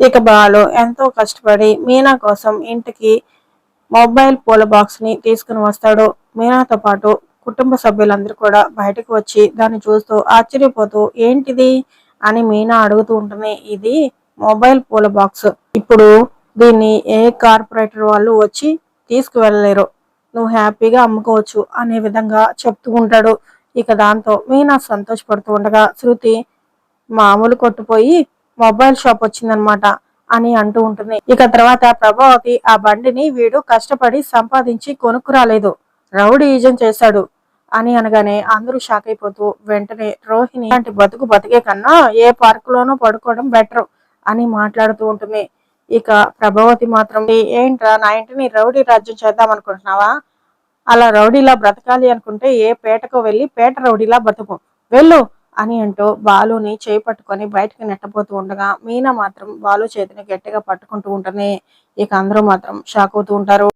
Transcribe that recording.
ఇక బాలు ఎంతో కష్టపడి మీనా కోసం ఇంటికి మొబైల్ పూల బాక్స్ని తీసుకుని వస్తాడు. మీనాతో పాటు కుటుంబ సభ్యులందరూ కూడా బయటకు వచ్చి దాన్ని చూస్తూ ఆశ్చర్యపోతూ ఏంటిది? అని మీనా అడుగుతూ ఉంటుంది. ఇది మొబైల్ పూల బాక్స్ ఇప్పుడు దీన్ని ఏ కార్పొరేటర్ వాళ్ళు వచ్చి తీసుకువెళ్ళలేరు. నువ్వు హ్యాపీగా అమ్ముకోవచ్చు అనే విధంగా చెప్తూ ఉంటాడు. ఇక దాంతో మీనా సంతోషపడుతూ ఉండగా శృతి మామూలు కొట్టుపోయి మొబైల్ షాప్ వచ్చిందనమాట అని అంటూ ఉంటుంది. ఇక తర్వాత ప్రభావతి ఆ బండిని వీడు కష్టపడి సంపాదించి కొనుక్కురాలేదు రౌడీజం చేశాడు అని అనగానే అందరూ షాక్ అయిపోతూ వెంటనే రోహిణి లాంటి బతుకు బతికే కన్నా ఏ పార్క్ లోనూ పడుకోవడం బెటర్ అని మాట్లాడుతూ ఉంటుంది. ఇక ప్రభావతి మాత్రం ఏంట్రా నా ఇంటిని రౌడీ రాజ్యం చేద్దాం అనుకుంటున్నావా? అలా రౌడీలా బ్రతకాలి అనుకుంటే ఏ పేటకు వెళ్ళి పేట రౌడీలా బ్రతుకు. వెళ్ళు అని అంటూ బాలుని చేయి పట్టుకొని బయటకు నెట్టబోతూ ఉండగా మీనా మాత్రం బాలు చేతిని గట్టిగా పట్టుకుంటూ ఉంటేనే ఇక అందరూ మాత్రం షాక్ అవుతూ ఉంటారు.